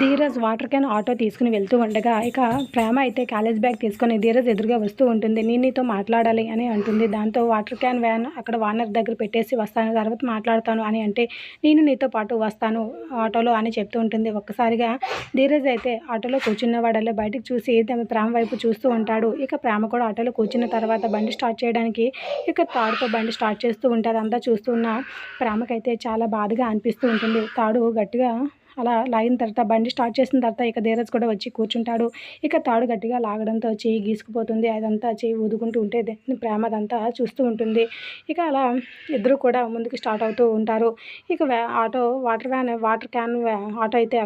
Dheeraj water can auto తీసుకుని వెళ్తూ ఉండగా ఇక ప్రేమ అయితే కాలేజ్ బ్యాగ్ తీసుకొని ధీరజ్ ఎదురుగా వస్తూ ఉంటుంది. నేను నీతో మాట్లాడాలి అని అంటుంది. దాంతో వాటర్ క్యాన్ వ్యాన్ అక్కడ వానర్ దగ్గర పెట్టేసి వస్తాను తర్వాత మాట్లాడతాను అని అంటే నేను నీతో పాటు వస్తాను ఆటోలో అని చెప్తూ ఉంటుంది. ఒక్కసారిగా ధీరజ్ అయితే ఆటోలో కూర్చున్న వాడల్లో బయటకు చూసి తమ ప్రేమ వైపు చూస్తూ ఉంటాడు. ఇక ప్రేమ కూడా ఆటోలో కూర్చున్న తర్వాత బండి స్టార్ట్ చేయడానికి ఇక తాడుతో బండి స్టార్ట్ చేస్తూ ఉంటే అంతా చూస్తున్న ప్రేమకైతే చాలా బాధగా అనిపిస్తూ ఉంటుంది. తాడు గట్టిగా అలా లాగిన తర్వాత బండి స్టార్ట్ చేసిన తర్వాత ఇక ధీరజ్ కూడా వచ్చి కూర్చుంటాడు. ఇక తాడు గట్టిగా లాగడంతో చెయ్యి గీసుకుపోతుంది. అదంతా చెయ్యి ఊదుకుంటూ ఉంటే ప్రేమ అదంతా చూస్తూ ఉంటుంది. ఇక అలా ఇద్దరు కూడా ముందుకు స్టార్ట్ అవుతూ ఉంటారు. ఇక auto water van water can auto అయితే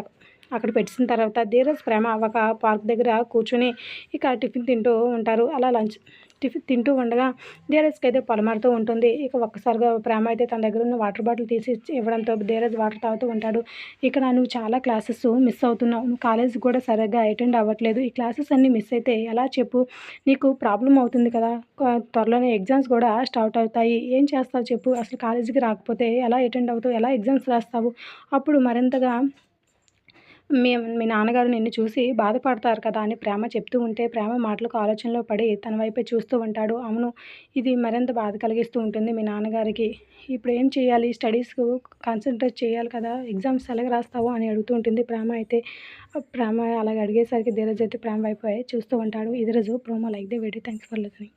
అక్కడ పెట్టిన తర్వాత ధీరజ్ ప్రేమ ఒక పార్క్ దగ్గర కూర్చుని ఇక టిఫిన్ తింటూ ఉంటారు. అలా లంచ్ టిఫిన్ తింటూ ఉండగా ధీరజ్కి అయితే పొలమారుతూ ఉంటుంది. ఇక ఒక్కసారిగా ప్రేమ అయితే తన దగ్గర ఉన్న వాటర్ బాటిల్ తీసి ఇవ్వడంతో ధీరజ్ వాటర్ తాగుతూ ఉంటాడు. ఇక్కడ నువ్వు చాలా క్లాసెస్ మిస్ అవుతున్నావు. నువ్వు కాలేజ్ కూడా సరిగ్గా అటెండ్ అవ్వట్లేదు. ఈ క్లాసెస్ అన్నీ మిస్ అయితే ఎలా చెప్పు? నీకు ప్రాబ్లం అవుతుంది కదా? త్వరలోనే ఎగ్జామ్స్ కూడా స్టార్ట్ అవుతాయి. ఏం చేస్తావు చెప్పు? అసలు కాలేజీకి రాకపోతే ఎలా అటెండ్ అవుతావు? ఎలా ఎగ్జామ్స్ రాస్తావు? అప్పుడు మరింతగా మీ మీ నాన్నగారు నిన్ను చూసి బాధపడతారు కదా అని ప్రేమ చెప్తూ ఉంటే ప్రేమ మాటలకు ఆలోచనలో పడి తన వైపే చూస్తూ ఉంటాడు. అవును ఇది మరింత బాధ కలిగిస్తూ ఉంటుంది మీ నాన్నగారికి. ఇప్పుడు ఏం చేయాలి? స్టడీస్కు కాన్సన్ట్రేట్ చేయాలి కదా? ఎగ్జామ్స్ ఎలాగ రాస్తావు అని అడుగుతూ ఉంటుంది ప్రేమ. అయితే ప్రేమ అలాగ అడిగేసరికి ధీరజ్ అయితే ప్రేమ వైపు చూస్తూ ఉంటాడు. ఇది రోజు promo like the video. Thanks for listening.